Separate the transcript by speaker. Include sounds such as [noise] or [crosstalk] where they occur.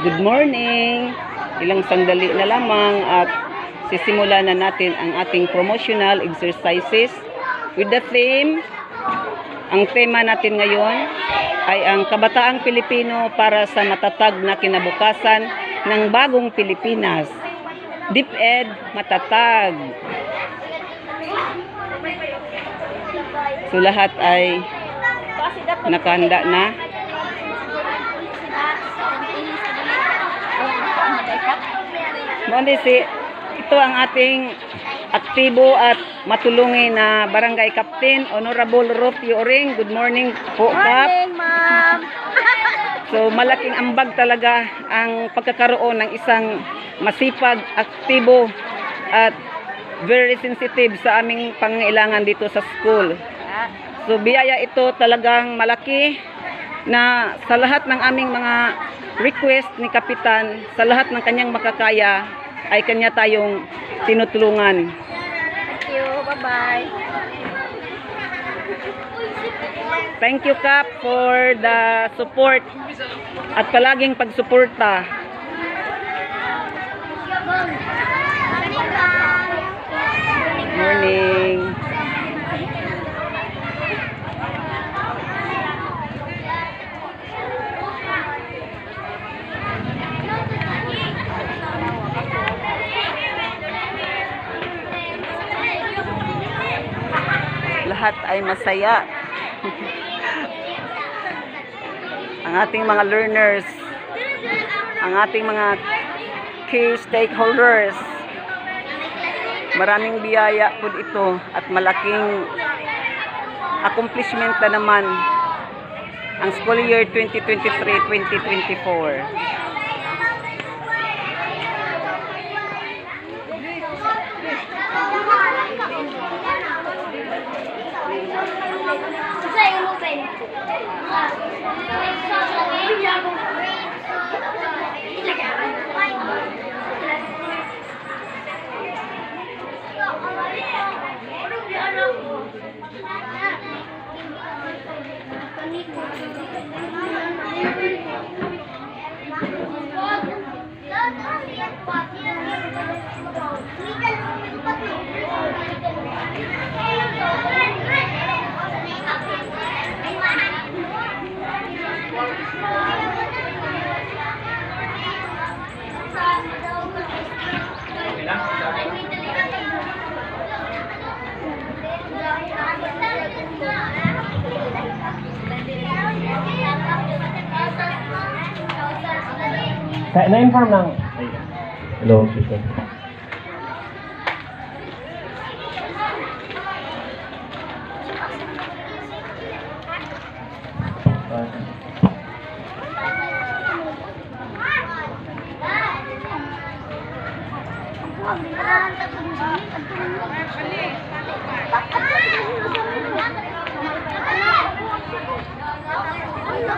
Speaker 1: Good morning! Ilang sandali na lamang at sisimula na natin ang ating promotional exercises with the theme. Ang tema natin ngayon ay ang kabataang Pilipino para sa matatag na kinabukasan ng bagong Pilipinas. DepEd matatag. So lahat ay nakahanda na. Mundi si ito ang ating aktibo at matulungi na barangay captain Honorable Ruth Yoring. Good morning po, Kap.
Speaker 2: Morning, ma'am.
Speaker 1: So malaking ambag talaga ang pagkakaroon ng isang masipag, aktibo at very sensitive sa aming pangailangan dito sa school. So biyaya ito talagang malaki na sa lahat ng aming mga request ni Kapitan, sa lahat ng kanyang makakaya ay kanya tayong tinutulungan.
Speaker 2: Thank you. Bye-bye.
Speaker 1: Thank you Kap for the support at palaging pagsuporta. Morning. Lahat ay masaya. [laughs] ang ating mga learners, ang ating mga key stakeholders. Maraming biyaya po ito at malaking accomplishment na naman ang school year 2023-2024.
Speaker 3: Sa imo ba? Sa imo ba? Kak, name from lang. Hello, sister. Ang